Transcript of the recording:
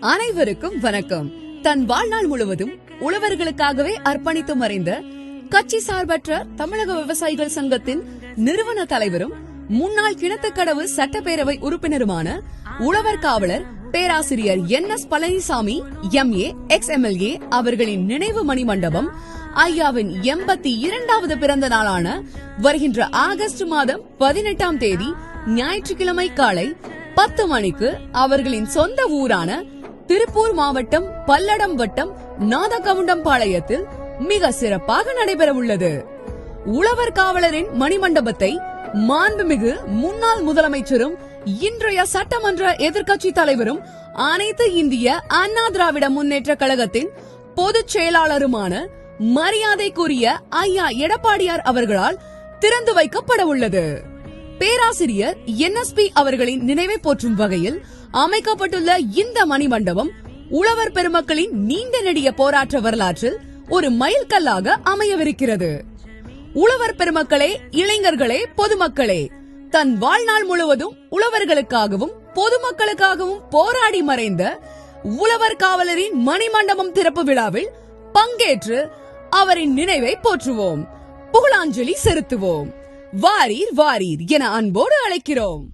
அனைவருக்கும் வணக்கம். தன் வாழ்நாள் முழுவதும் உழவர்களுக்காகவே அர்ப்பணித்து மறைந்த கட்சி சார்பற்ற தமிழக விவசாயிகள் சங்கத்தின் நிறுவன தலைவரும் முன்னாள் கிணத்துக்கடவு சட்டப்பேரவை உறுப்பினருமான உழவர் காவலர் பேராசிரியர் N S Palanisamy M A ex MLA அவர்களின் நினைவு மணிமண்டபம் ஐயாவின் எண்பத்தி இரண்டாவது பிறந்த நாளான வருகின்ற ஆகஸ்ட் மாதம் பதினெட்டாம் தேதி ஞாயிற்றுக்கிழமை காலை பத்து மணிக்கு அவர்களின் சொந்த ஊரான திருப்பூர் மாவட்டம் பல்லடம் வட்டம் நாதகவுண்டம்பாளையத்தில் மிக சிறப்பாக நடைபெற உள்ளது உழவர் காவலரின் மணிமண்டபத்தை மாண்புமிகு முன்னாள் முதலமைச்சரும் இன்றைய சட்டமன்ற எதிர்க்கட்சி தலைவரும் அனைத்து இந்திய அண்ணா திராவிட முன்னேற்ற கழகத்தின் பொதுச் செயலாளருமான மரியாதைக்குரிய ஐயா எடப்பாடியார் அவர்களால் திறந்து வைக்கப்பட உள்ளது. பேராசிரியர் என்எஸ்பி அவர்களின் நினைவை போற்றும் வகையில் அமைக்கப்பட்டுள்ள இந்த மணிமண்டபம் உழவர் பெருமக்களின் நீண்ட நெடிய போராட்ட வரலாற்றில் ஒரு மைல்கல்லாக அமையவிருக்கிறது. உழவர் பெருமக்களே இளைஞர்களே பொதுமக்களே தன் வாழ்நாள் முழுவதும் உழவர்களுக்காகவும் பொதுமக்களுக்காகவும் போராடி மறைந்த உழவர் காவலரின் மணிமண்டபம் திறப்பு விழாவில் பங்கேற்று அவரின் நினைவை போற்றுவோம். புகழாஞ்சலி செலுத்துவோம். வாரீர் வாரீர் என அன்போடு அழைக்கிறோம்.